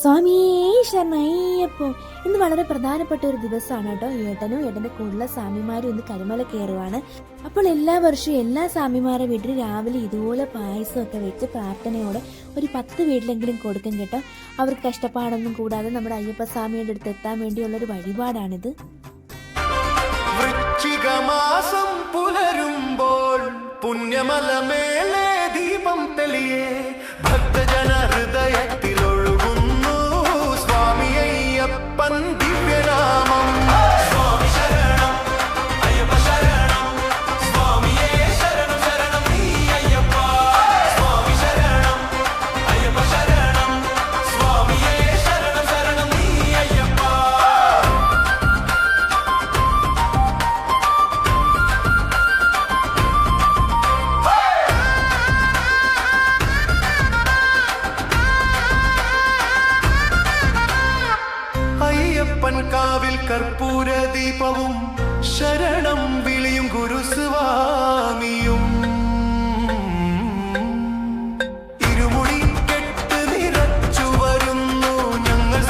സ്വാമി ശരണയ്യപ്പോ ഇന്ന് വളരെ പ്രധാനപ്പെട്ട ഒരു ദിവസമാണ് കേട്ടോ. ഏട്ടനും ഏട്ടന്റെ കൂടുതലുള്ള സ്വാമിമാരും ഇന്ന് കരിമല കയറുവാണ്. അപ്പോൾ എല്ലാ വർഷവും എല്ലാ സ്വാമിമാരുടെ വീട്ടിൽ രാവിലെ ഇതുപോലെ പായസമൊക്കെ വെച്ച് പ്രാർത്ഥനയോടെ ഒരു പത്ത് വീട്ടിലെങ്കിലും കൊടുക്കും കേട്ടോ. അവർക്ക് കഷ്ടപ്പാടൊന്നും കൂടാതെ നമ്മുടെ അയ്യപ്പ സ്വാമിയുടെ അടുത്ത് എത്താൻ വേണ്ടിയുള്ള ഒരു വഴിപാടാണിത്. വൃശ്ചികമാസം പുലരുമ്പോൾ ദീപം തെളിയേ. ഭക്തജന ഹൃദയത്തിലൊഴുകുന്നു കാവിൽ കർപ്പൂര ദീപവും ശരണം വിളിയും ഗുരുസ്വാമിയും ഇരുമുടി കെട്ട് ഞങ്ങൾ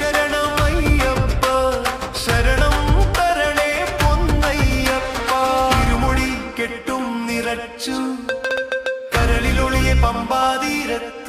ശരണമയ്യപ്പ. ശരണം തരണേ പൊന്നയ്യപ്പ. ഇരുമുടി കരളിലൊളിയെ പമ്പാതീരത്ത്